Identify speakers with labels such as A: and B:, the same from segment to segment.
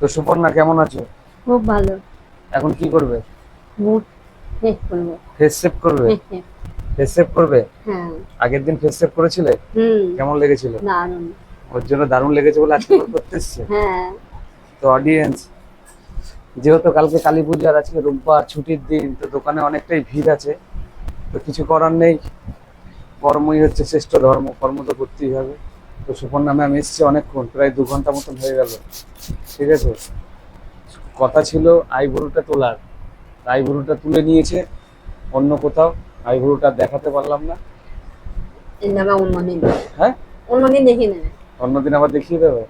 A: তো সুপর্ণা কেমন আছো?
B: খুব ভালো।
A: এখন কি করবে?
B: মুড শেষ করব।
A: ফেস সেভ করবে? ফেস সেভ করবে?
B: হ্যাঁ।
A: আগের দিন ফেস সেভ করেছিলে?
B: হুম।
A: কেমন লেগেছিল?
B: দারুণ।
A: ওর জন্য দারুণ লেগেছে বলে আজকে করতে এসছে?
B: হ্যাঁ।
A: তো অডিয়েন্স যেহেতু কালকে কালী পূজা আর আজকে রোববার ছুটির দিন তো দোকানে অনেকটাই ভিড় আছে। তো কিছু করার নেই। কর্মই হচ্ছে শ্রেষ্ঠ ধর্ম কর্ম তো করতেই হবে। তো সুপর্ণা ম্যাম এসেছি অনেকক্ষণ প্রায় দু ঘণ্টা মতন হয়ে গেল। ঠিক আছে? কথা ছিল আইবুড়োটা তোলার। আইবুড়োটা তুলে নিয়েছে অন্য কোথাও আইবুড়োটা দেখাতে পারলাম না।
B: নামে
A: হ্যাঁ?
B: অন্যদিন দেখে নেবে
A: অন্যদিন আবার দেখিয়ে দেবে?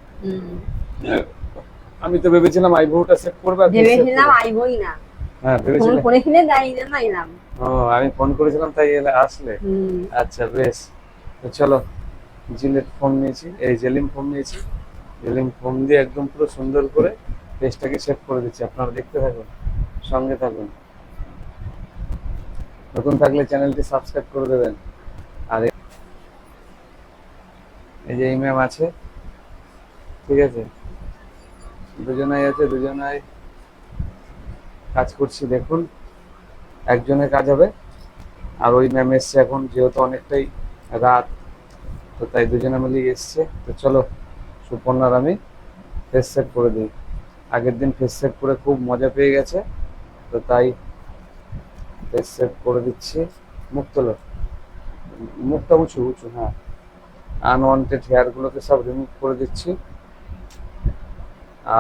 A: আমি তো ভেবেছিলাম আইবুড়োটা সেভ করবে
B: ভেবেছিলাম। আইবই না।
A: হ্যাঁ
B: ফোন
A: ভেবেছিলাম।
B: করেছিলে দাঁড়িয়ে না এলাম।
A: ও আমি ফোন করেছিলাম তাই আসলে। আচ্ছা বেশ। চলো জিলেট ফোন নিয়েছি, এই জেলিম ফোন নিয়েছি। জেলিম ফোন দিয়ে একদম পুরো সুন্দর করে পেজটাকে সেভ করে দিচ্ছি, আপনারা দেখতে থাকুন, সঙ্গে থাকুন। নতুন থাকলে চ্যানেলটি সাবস্ক্রাইব করে দেবেন। আর এই যে এই ম্যাম আছে, ঠিক আছে? দুজনাই আছে, দুজনাই কাজ করছি, দেখুন। একজনের কাজ হবে, আর ওই ম্যাম এসছে এখন, যেহেতু অনেকটাই রাত। তো তাই দুজনে মিলেই এসছে। তো চলো সুপর্ণার আমি ফেস সেভ করে দিই। আগের দিন ফেস সেভ করে খুব মজা পেয়ে গেছে। তো তাই ফেস সেভ করে দিচ্ছি। মুখ তোলো মুখটা উঁচু উঁচু হ্যাঁ। আনওয়ান্টেড হেয়ারগুলোকে সব রিমুভ করে দিচ্ছি।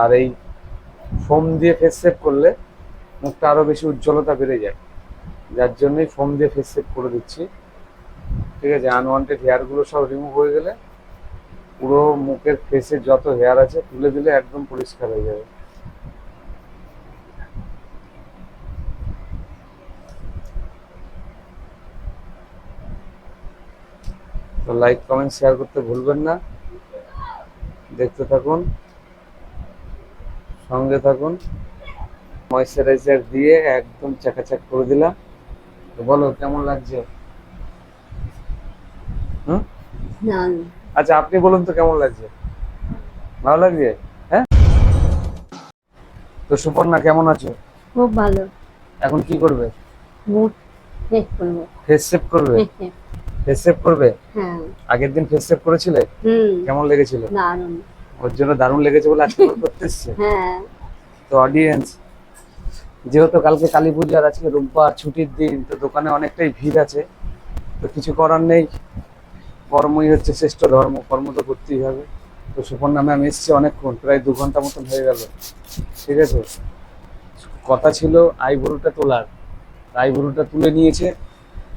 A: আর এই ফোম দিয়ে ফেস সেভ করলে মুখটা আরও বেশি উজ্জ্বলতা বেড়ে যায়। যার জন্যই ফোম দিয়ে ফেস সেভ করে দিচ্ছি। ঠিক আছে আনওয়ান্টেড হেয়ারগুলো সব রিমুভ হয়ে গেলে পুরো মুখের ফেসে যত হেয়ার আছে তুলে দিলে একদম পরিষ্কার হয়ে যাবে। তো লাইক কমেন্ট শেয়ার করতে ভুলবেন না। দেখতে থাকুন, সঙ্গে থাকুন। ময়শ্চারাইজার দিয়ে একদম চাকাচাক করে দিলাম। তো বলো, কেমন লাগছে? হুম? আচ্ছা আপনি বলুন তো কেমন লাগছে? ভালো লাগছে? হ্যাঁ? তো সুপর্ণা কেমন আছো?
B: খুব ভালো।
A: এখন কি করবে?
B: মুড করব।
A: ফেস সেভ করবে? ফেস সেভ করবে?
B: হ্যাঁ।
A: আগের দিন ফেস করেছিলে?
B: হুম।
A: কেমন লেগেছিল?
B: দারুণ।
A: ওর জন্য দারুণ লেগেছে বলে আজকে করতে এসছে?
B: হ্যাঁ।
A: তো অডিয়েন্স যেহেতু কালকে কালী আজকে রোববার ছুটির দিন তো দোকানে অনেকটাই ভিড় আছে। তো কিছু করার নেই। কর্মই হচ্ছে শ্রেষ্ঠ ধর্ম কর্ম তো করতেই হবে। তো সুপর্ণা ম্যাম এসছে অনেকক্ষণ প্রায় দু ঘণ্টা মতন হয়ে গেল। ঠিক আছে? কথা ছিল আইবুড়োটা তোলার। আইবুড়োটা তুলে নিয়েছে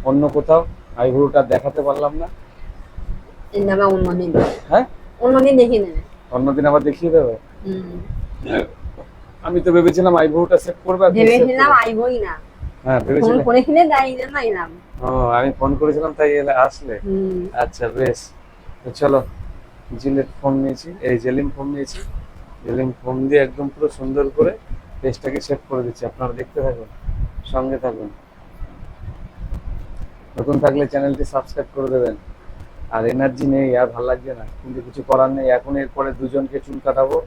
A: অন্য কোথাও আইবুড়োটা দেখাতে পারলাম না।
B: নামে
A: হ্যাঁ?
B: অন্যদিন
A: আবার দেখিয়ে দেবে? আমি তো ভেবেছিলাম আইবুড়োটা সেভ করবে
B: ভেবেছিলাম। আইবই না।
A: হ্যাঁ ভেবেছিলাম। ও আমি ফোন করেছিলাম তাই এলে আসলে? আচ্ছা বেশ। চলো জিলেট ফোন নিয়েছি এই জেলিম ফোন নিয়েছি। জেলিম ফোন দিয়ে একদম পুরো সুন্দর করে পেস্টটাকে সেভ করে দিচ্ছি আপনারা দেখতে থাকুন সঙ্গে থাকুন। নতুন থাকলে চ্যানেলটি সাবস্ক্রাইব করে দেবেন। আর এনার্জি নেই আর ভালো লাগছে না। কিন্তু কিছু করার নেই এখন এরপরে দুজনকে চুল কাটাবো।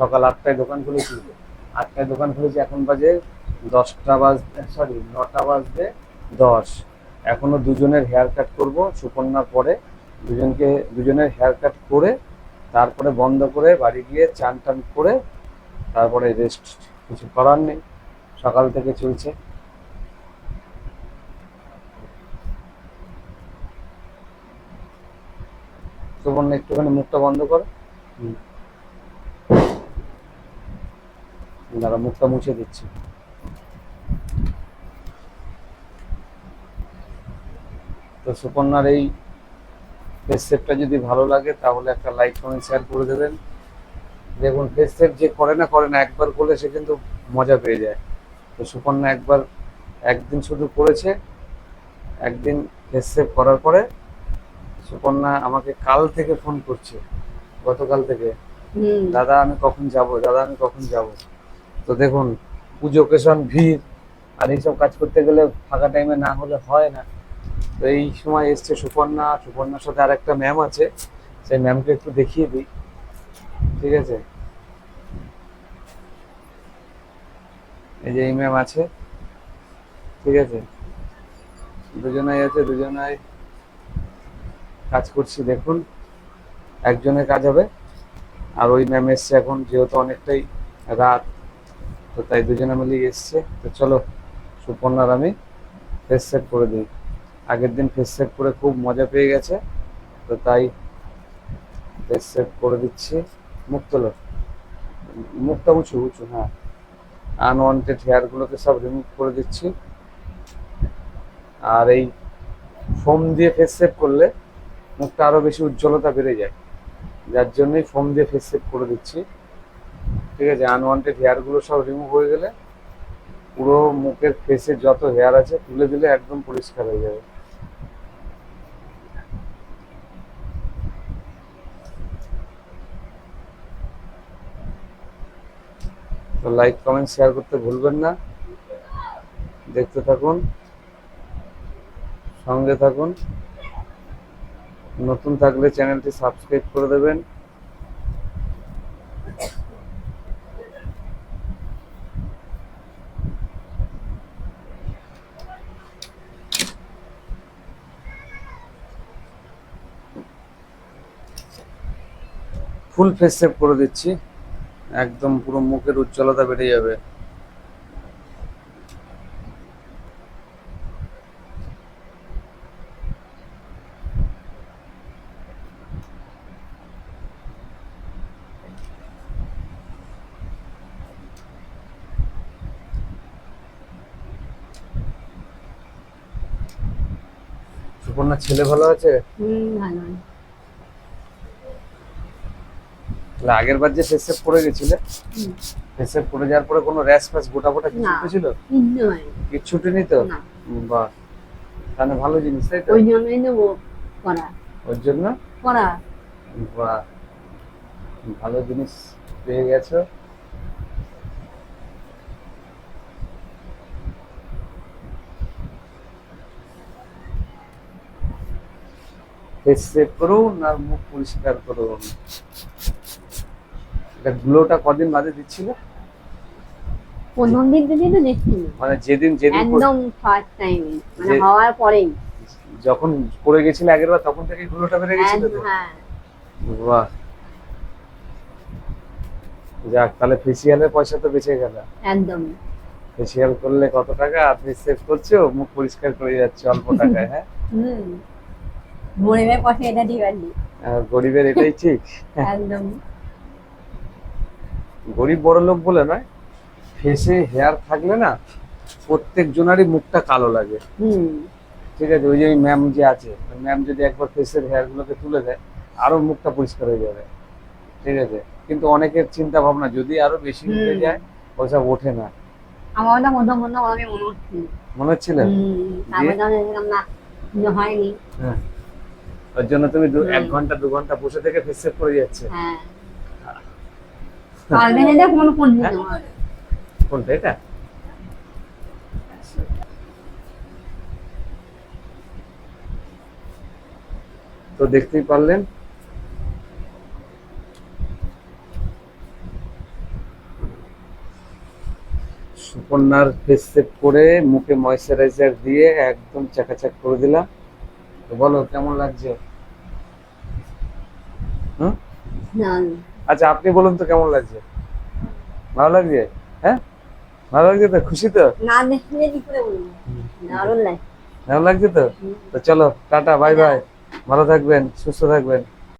A: সকাল আটটায় দোকান খুলেছি। আটটায় দোকান খুলেছি এখন বাজে দশটা বাজ সরি নটা বাজতে দশ। এখনও দুজনের হেয়ার কাট করব সুকন্যার পরে দুজনকে দুজনের হেয়ার কাট করে তারপরে বন্ধ করে বাড়ি গিয়ে চান টান করে তারপরে রেস্ট কিছু করার নেই সকাল থেকে চলছে। সুবর্ণা একটুখানি মুখটা বন্ধ করো। দাঁড়া মুখটা মুছে দিচ্ছি। তো সুকন্যার এই ফেস সেভটা যদি ভালো লাগে তাহলে একটা লাইক কমেন্ট শেয়ার করে দেবেন। দেখুন ফেস সেভ যে করে না করে না একবার করলে সে কিন্তু মজা পেয়ে যায়। তো সুকন্যা একবার একদিন শুধু করেছে একদিন ফেস সেভ করার পরে সুকন্যা আমাকে কাল থেকে ফোন করছে গতকাল থেকে। দাদা আমি কখন যাব? দাদা আমি কখন যাব? তো দেখুন পুজো কেশন ভিড় আর এইসব কাজ করতে গেলে ফাঁকা টাইমে না হলে হয় না। তো এই সময় এসছে সুপর্ণা। সুপর্ণার সাথে আর একটা ম্যাম আছে। সেই ম্যামকে একটু দেখিয়ে দিই। ঠিক আছে? এই যে এই ম্যাম আছে। ঠিক আছে? দুজনাই আছে, দুজনাই কাজ করছি, দেখুন। একজনের কাজ হবে। আর ওই ম্যাম এসছে এখন, যেহেতু অনেকটাই রাত, তো তাই দুজনে মিলেই এসছে। তো চলো, সুপর্ণার আমি ফেস সেট করে দিই। আগের দিন ফেস সেট করে খুব মজা পেয়ে গেছে। তো তাই ফেস সেট করে দিচ্ছি। মুখ তোলো মুখটা উঁচু উঁচু হ্যাঁ। আনওয়ান্টেড হেয়ারগুলোকে সব রিমুভ করে দিচ্ছি। আর এই ফোম দিয়ে ফেস সেট করলে মুখটা আরও বেশি উজ্জ্বলতা বেড়ে যায়। যার জন্যই ফোম দিয়ে ফেস সেট করে দিচ্ছি। ঠিক আছে আনওয়ান্টেড হেয়ারগুলো সব রিমুভ হয়ে গেলে পুরো মুখের ফেসে যত হেয়ার আছে তুলে দিলে একদম পরিষ্কার হয়ে যাবে। তো লাইক কমেন্ট শেয়ার করতে ভুলবেন না। দেখতে থাকুন। সঙ্গে থাকুন। নতুন থাকলে চ্যানেলটি সাবস্ক্রাইব করে দেবেন। ফুল ফেস সেভ করে দিচ্ছি। একদম পুরো মুখের উজ্জ্বলতা বেড়ে যাবে। ছেলে ভালো আছে?
B: হুম ভালো
A: তাহলে আগের বার যে ফেস সেভ করে গেছিলে ফেস করে যাওয়ার পরে কোনো র্যাশ ফ্যাশ গোটা ফোটা কিছু
B: না।
A: উঠেছিল
B: কিচ্ছু হয়নি
A: তো?
B: না।
A: উম, বাহ তাহলে ভালো জিনিস তাই তো?
B: ওই জন্যই নেব করা
A: ওর জন্য?
B: করা
A: বাহ ভালো জিনিস পেয়ে গেছো। ফেস সেভ করুন আর মুখ পরিষ্কার করুন। এটা গ্লোটা কদিন বাদে দিচ্ছিল?
B: দিন তো দেখছি।
A: মানে যেদিন যেদিন
B: একদম ফার্স্ট টাইম মানে হওয়ার পরেই।
A: যখন পড়ে গেছিল আগের বার তখন থেকে গ্লোটা বেড়ে গেছিল তো?
B: হ্যাঁ
A: বাহ। যাক তাহলে ফেসিয়ালের পয়সা তো বেঁচে গেল।
B: একদম।
A: ফেসিয়াল করলে কত টাকা? আপনি সেভ করছ মুখ পরিষ্কার করে যাচ্ছে অল্প টাকায় হ্যাঁ?
B: হুম। গরিবের পথে এটা ঠিক
A: গরিবের এটাই ঠিক।
B: একদম।
A: গরিব বড় লোক বলে নয় ফেসে হেয়ার থাকলে না প্রত্যেক জনারই মুখটা কালো লাগে।
B: হুম।
A: ঠিক আছে ওই যে ম্যাম যে আছে ম্যাম যদি একবার ফেসের হেয়ার গুলোকে তুলে দেয় আরও মুখটা পরিষ্কার হয়ে যাবে। ঠিক আছে কিন্তু অনেকের চিন্তা ভাবনা যদি আরও বেশি উঠে
B: হুম।
A: যায় ওইসব ওঠে না।
B: আমার প্রথম আমি মনে হচ্ছিল
A: মনে হচ্ছিল
B: না? হয়নি।
A: হ্যাঁ। ওর জন্য তুমি দু- এক ঘণ্টা দু ঘণ্টা বসে থেকে ফেস করে যাচ্ছে।
B: হ্যাঁ।
A: তো দেখতেই পারলেন। সুপর্ণার ফেস সেভ করে মুখে ময়শ্চারাইজার দিয়ে একদম চাকাচাক করে দিলাম। তো বলো, কেমন লাগছে? হুম? আচ্ছা আপনি বলুন তো কেমন লাগছে? ভালো লাগছে? হ্যাঁ? ভালো লাগছে তো? খুশি তো?
B: না
A: ভালো লাগছে তো? তো চলো টাটা বাই বাই। ভালো থাকবেন সুস্থ থাকবেন।